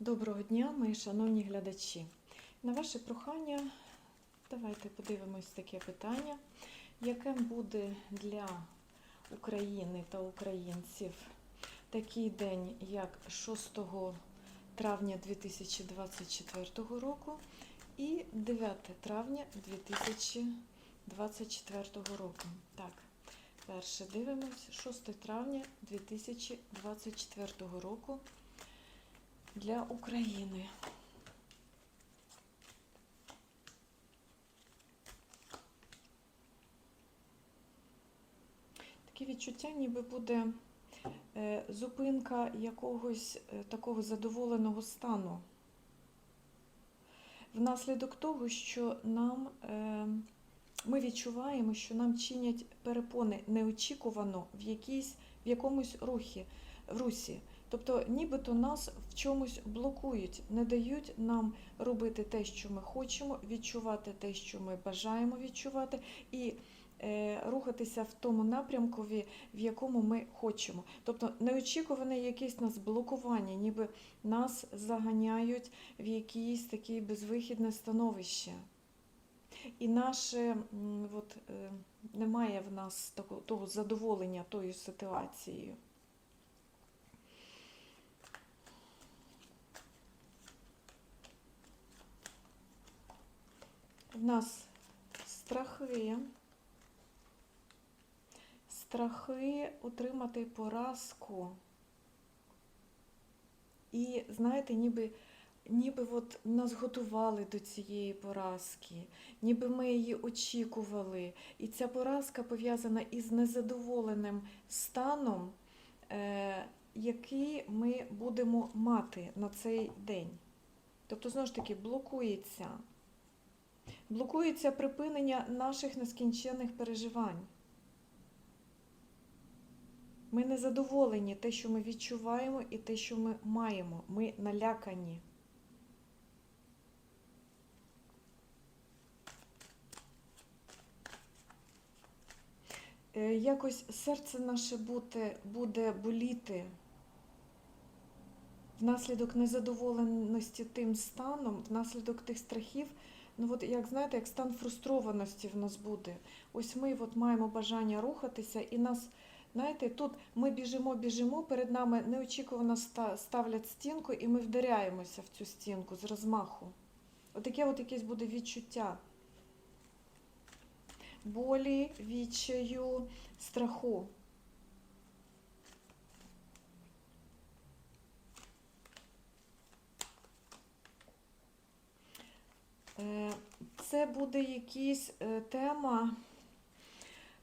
Доброго дня, мої шановні глядачі. На ваше прохання, давайте подивимось таке питання, яким буде для України та українців такий день, як 6 травня 2024 року і 9 травня 2024 року. Так, перше дивимось, 6 травня 2024 року для України. Таке відчуття, ніби буде е, зупинка якогось е, такого задоволеного стану. Внаслідок того, що нам е, ми відчуваємо, що нам чинять перепони неочікувано в якійсь, в якомусь рухі, в русі. Тобто, нібито нас в чомусь блокують, не дають нам робити те, що ми хочемо, відчувати те, що ми бажаємо відчувати, і е, рухатися в тому напрямкові, в якому ми хочемо. Тобто неочікуване якесь нас блокування, ніби нас заганяють в якесь таке безвихідне становище. І наше от, е, немає в нас того задоволення тою ситуацією. В нас страхи. Страхи отримати поразку. І, знаєте, ніби, ніби от нас готували до цієї поразки, ніби ми її очікували. І ця поразка пов'язана із незадоволеним станом, е, який ми будемо мати на цей день. Тобто, знову ж таки, блокується. Блокується припинення наших нескінченних переживань. Ми не задоволені те, що ми відчуваємо, і те, що ми маємо. Ми налякані. Е, Якось серце наше буде, буде боліти внаслідок незадоволеності тим станом, внаслідок тих страхів. Ну, от, як знаєте, як стан фрустрованості в нас буде. Ось ми от маємо бажання рухатися, і нас, знаєте, тут ми біжимо, біжимо, перед нами неочікувано ставлять стінку, і ми вдаряємося в цю стінку з розмаху. Отаке от якесь буде відчуття. Болі, відчаю, страху. Це буде якась е, тема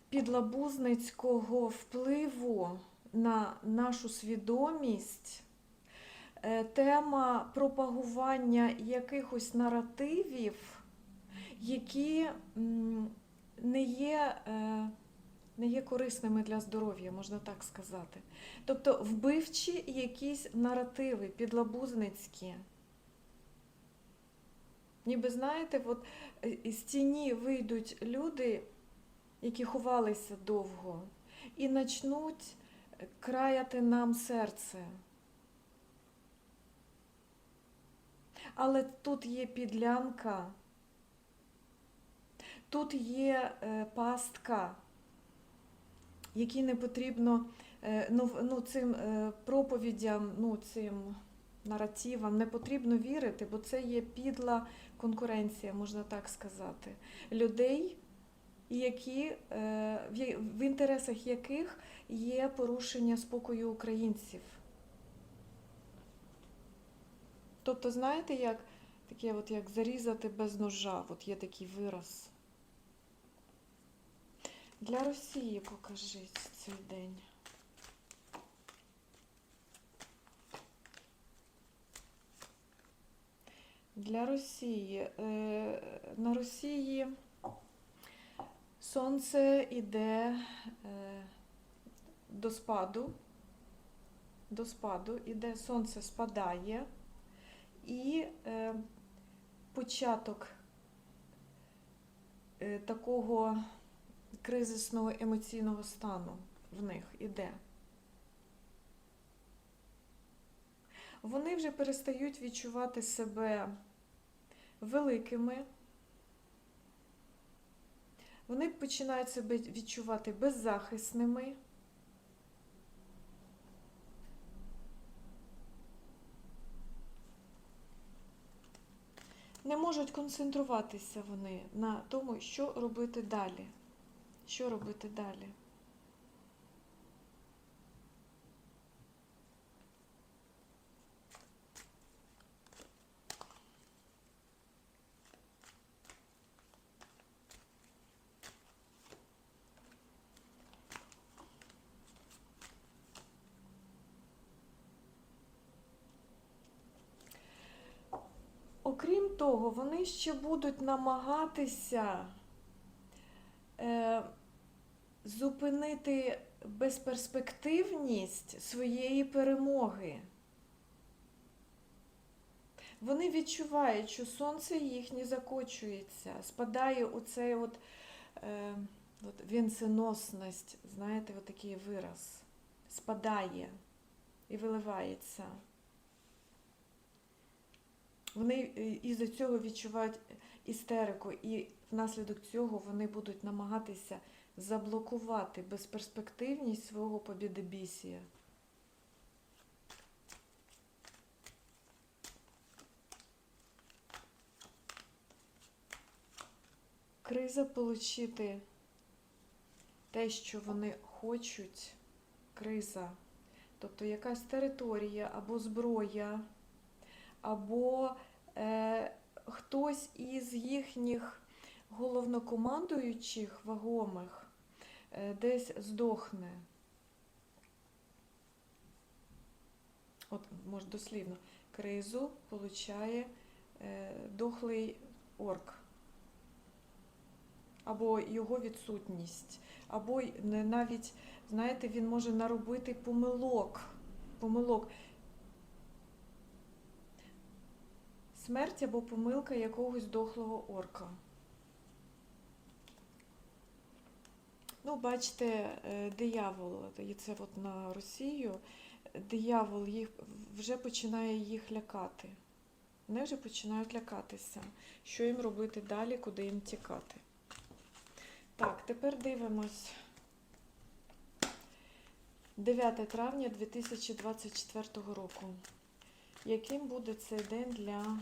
підлабузницького впливу на нашу свідомість, е, тема пропагування якихось наративів, які не є, е, не є корисними для здоров'я, можна так сказати. Тобто вбивчі якісь наративи підлабузницькі. Ніби знаєте, от е, з тіні вийдуть люди, які ховалися довго, і почнуть краяти нам серце. Але тут є підлянка, тут є е, пастка, якій не потрібно е, ну, цим е, проповідям, ну, цим наративам не потрібно вірити, бо це є підла конкуренція, можна так сказати, людей, які, е, в інтересах яких є порушення спокою українців. Тобто, знаєте, як таке, от як зарізати без ножа, от є такий вираз. Для Росії покажіть цей день. Для Росії. Е, На Росії сонце йде е, до спаду. До спаду іде сонце спадає і е, початок такого кризисного емоційного стану в них іде. Вони вже перестають відчувати себе великими. Вони починають себе відчувати беззахисними. Не можуть концентруватися вони на тому, що робити далі. Що робити далі? Того, вони ще будуть намагатися е, зупинити безперспективність своєї перемоги. Вони відчувають, що сонце їхнє закочується, спадає оцей от, е, от вінценосність, знаєте, от такий вираз. Спадає і виливається. Вони е, із-за цього відчувають істерику, і внаслідок цього вони будуть намагатися заблокувати безперспективність свого побідебісія. Криза отримати те, що вони хочуть, криза, тобто якась територія або зброя або е, хтось із їхніх головнокомандуючих вагомих е, десь здохне. От, може, дослівно, кризу получає е, дохлий орк. Або його відсутність, або навіть, знаєте, він може наробити помилок. помилок. Смерть або помилка якогось дохлого орка. Ну, бачите, е, диявол, і це от на Росію, диявол їх вже починає їх лякати. Вони вже починають лякатися. Що їм робити далі, куди їм тікати. Так, тепер дивимось. 9 травня 2024 року. Яким буде цей день для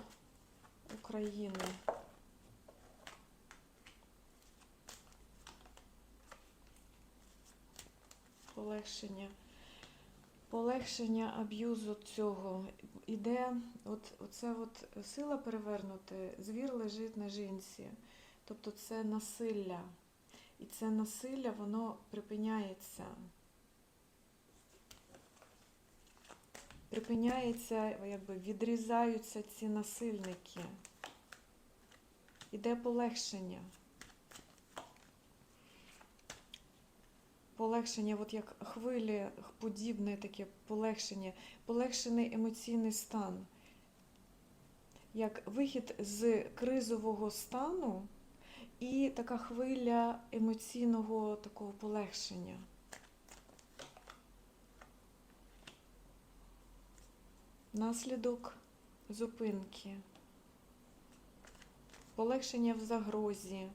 України? Полегшення. Полегшення аб'юзу цього. Іде, от, оце от сила перевернути, звір лежить на жінці. Тобто це насилля. І це насилля, воно припиняється. Припиняється, якби відрізаються ці насильники. Іде полегшення. Полегшення, от як хвилі, подібне таке полегшення, полегшений емоційний стан. Як вихід з кризового стану і така хвиля емоційного такого полегшення. Наслідок зупинки, полегшення в загрозі.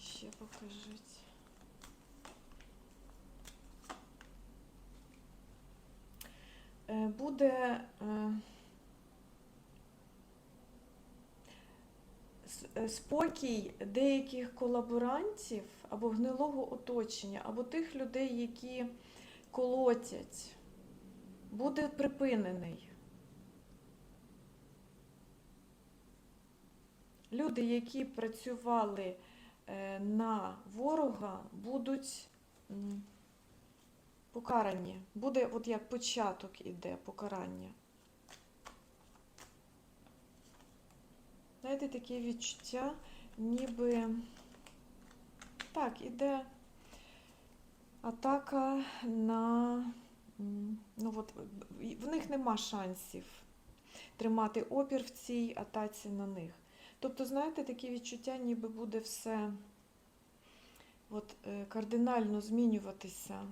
Ще покажіть. Е, Буде е, е, спокій деяких колаборантів або гнилого оточення, або тих людей, які колотять буде припинений. Люди, які працювали е, на ворога, будуть покарані. Буде от як початок іде покарання. Знаєте, таке відчуття, ніби так, іде атака на ну от, в них нема шансів тримати опір в цій атаці на них. Тобто, знаєте, такі відчуття, ніби буде все от, е, кардинально змінюватися.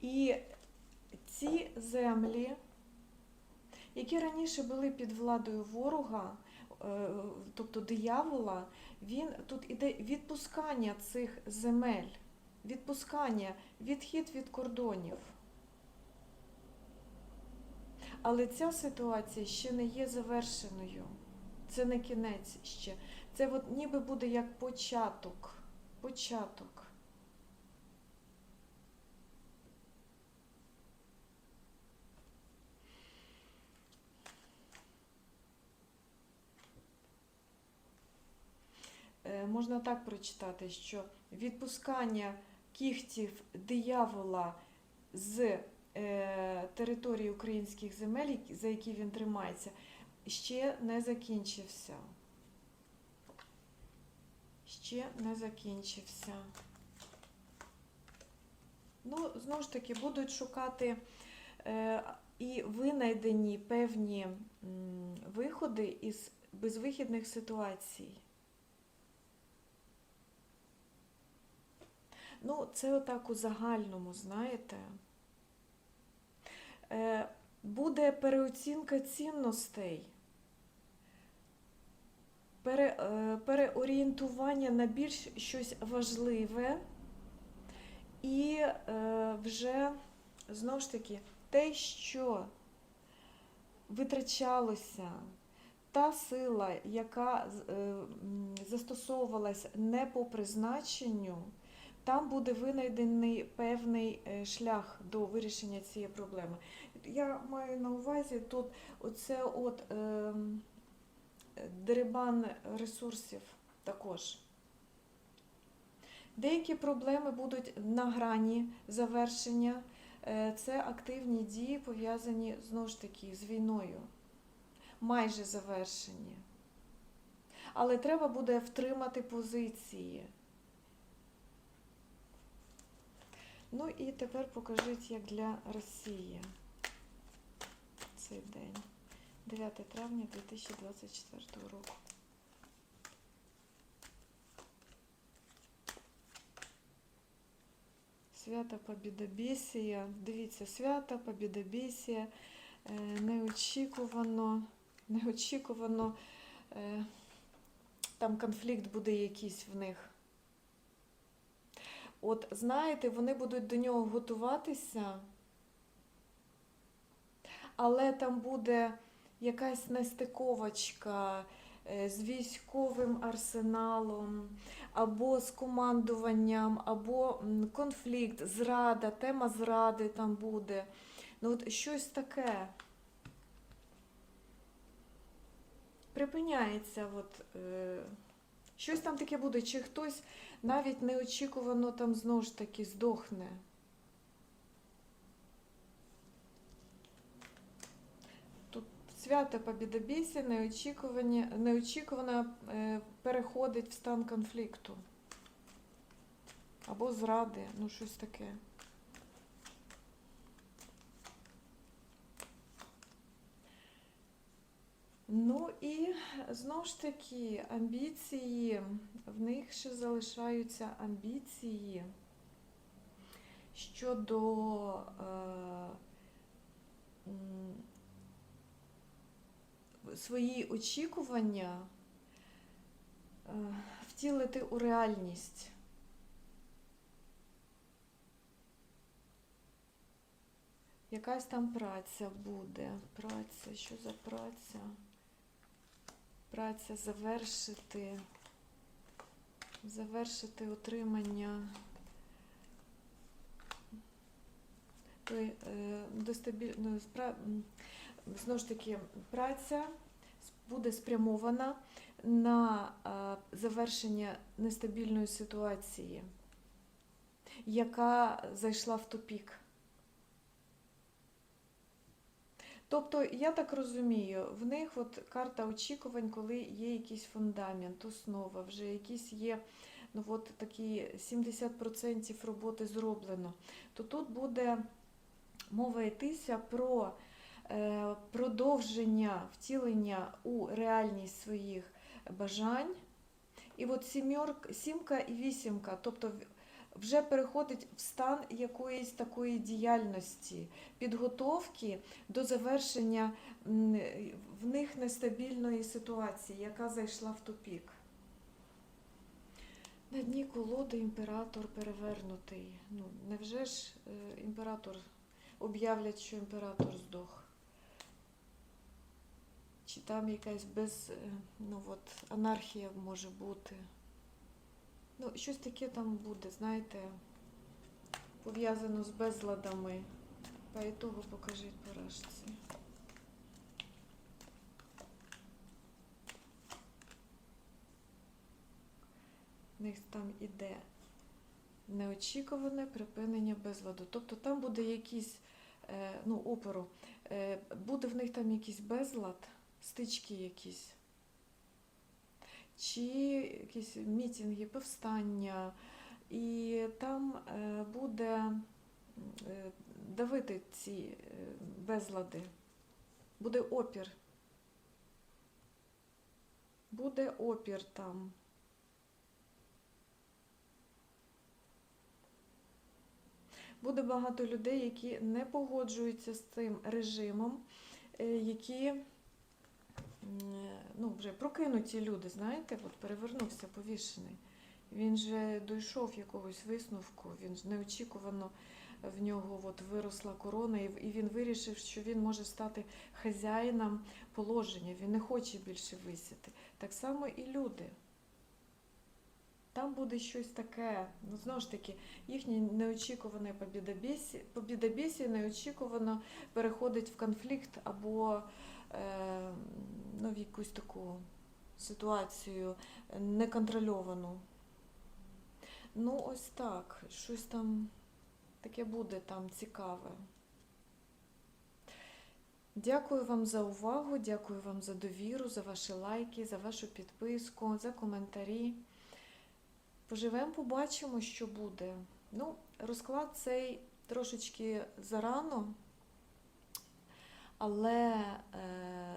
І ці землі які раніше були під владою ворога, е, тобто диявола, він тут іде відпускання цих земель, відпускання, відхід від кордонів. Але ця ситуація ще не є завершеною. Це не кінець ще. Це от ніби буде як початок. Початок. Е, Можна так прочитати, що відпускання кіхтів диявола з е, території українських земель, за які він тримається, ще не закінчився. Ще не закінчився. Ну, знову ж таки, будуть шукати е, і винайдені певні м, виходи із безвихідних ситуацій. Ну, це отак у загальному, знаєте. Е, буде переоцінка цінностей, пере, е, переорієнтування на більш щось важливе. І е, вже, знову ж таки, те, що витрачалося, та сила, яка застосовувалась не по призначенню, там буде винайдений певний е, шлях до вирішення цієї проблеми. Я маю на увазі тут оце от е, дерибан ресурсів також. Деякі проблеми будуть на грані завершення. Е, Це активні дії, пов'язані знову ж таки з війною. Майже завершені. Але треба буде втримати позиції. Ну і тепер покажіть, як для Росії цей день. 9 травня 2024 року. Свято Побідобєсія. Дивіться, свято Побідобєсія. Е, Неочікувано, неочікувано. е, Там конфлікт буде якийсь в них. От знаєте, вони будуть до нього готуватися, але там буде якась нестиковочка е, з військовим арсеналом, або з командуванням, або конфлікт, зрада, тема зради там буде. Ну от щось таке. Припиняється, от, е, щось там таке буде, чи хтось навіть неочікувано там знову ж таки здохне. Тут свято побідобісі неочікувано е, переходить в стан конфлікту. Або зради, ну щось таке. Ну і знову ж таки амбіції, в них ще залишаються амбіції щодо е, свої очікування е, втілити у реальність. Якась там праця буде. Праця, що за праця? Праця завершити, завершити отримання е, достабіль... ну, знову ж таки, праця буде спрямована на е, завершення нестабільної ситуації, яка зайшла в тупік. Тобто, я так розумію, в них от карта очікувань, коли є якийсь фундамент, основа, вже якісь є ну от такі 70% роботи зроблено, то тут буде мова йтися про е, продовження втілення у реальність своїх бажань. І от сімка і вісімка, тобто вже переходить в стан якоїсь такої діяльності, підготовки до завершення в них нестабільної ситуації, яка зайшла в тупік. На дні колоди імператор перевернутий. Ну, невже ж е, імператор об'являть, що імператор здох? Чи там якась без, е, ну от, анархія може бути? Ну, щось таке там буде, знаєте, пов'язано з безладами. По ітогу покажіть поражці. В них там іде неочікуване припинення безладу. Тобто там буде якийсь е, ну, опору, е, буде в них там якийсь безлад, стички якісь, чи якісь мітинги, повстання, і там е, буде е, давити ці е, безлади, буде опір. Буде опір там. Буде багато людей, які не погоджуються з цим режимом, які ну, вже прокинуті люди, знаєте, от перевернувся повішений. Він же дійшов якогось висновку, він ж неочікувано в нього от виросла корона, і він вирішив, що він може стати хазяїном положення, він не хоче більше висіти. Так само і люди. Там буде щось таке, ну знову ж таки, їхнє неочікуване побідобєсі, неочікувано переходить в конфлікт або ну, в якусь таку ситуацію неконтрольовану. Ну, ось так, щось там таке буде там цікаве. Дякую вам за увагу, дякую вам за довіру, за ваші лайки, за вашу підписку, за коментарі. Поживемо, побачимо, що буде. Ну, розклад цей трошечки зарано, але е,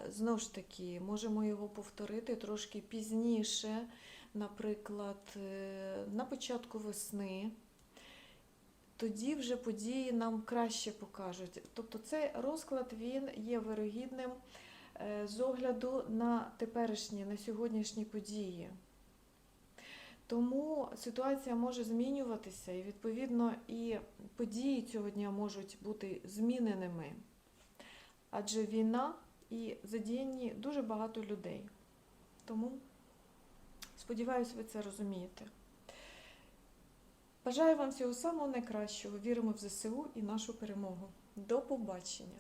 знову ж таки можемо його повторити трошки пізніше, наприклад, е, на початку весни. Тоді вже події нам краще покажуть. Тобто цей розклад він є вирогідним е, з огляду на теперішні, на сьогоднішні події. Тому ситуація може змінюватися, і відповідно і події цього дня можуть бути зміненими. Адже війна і задіяні дуже багато людей. Тому сподіваюся, ви це розумієте. Бажаю вам всього самого найкращого. Віримо в ЗСУ і нашу перемогу. До побачення!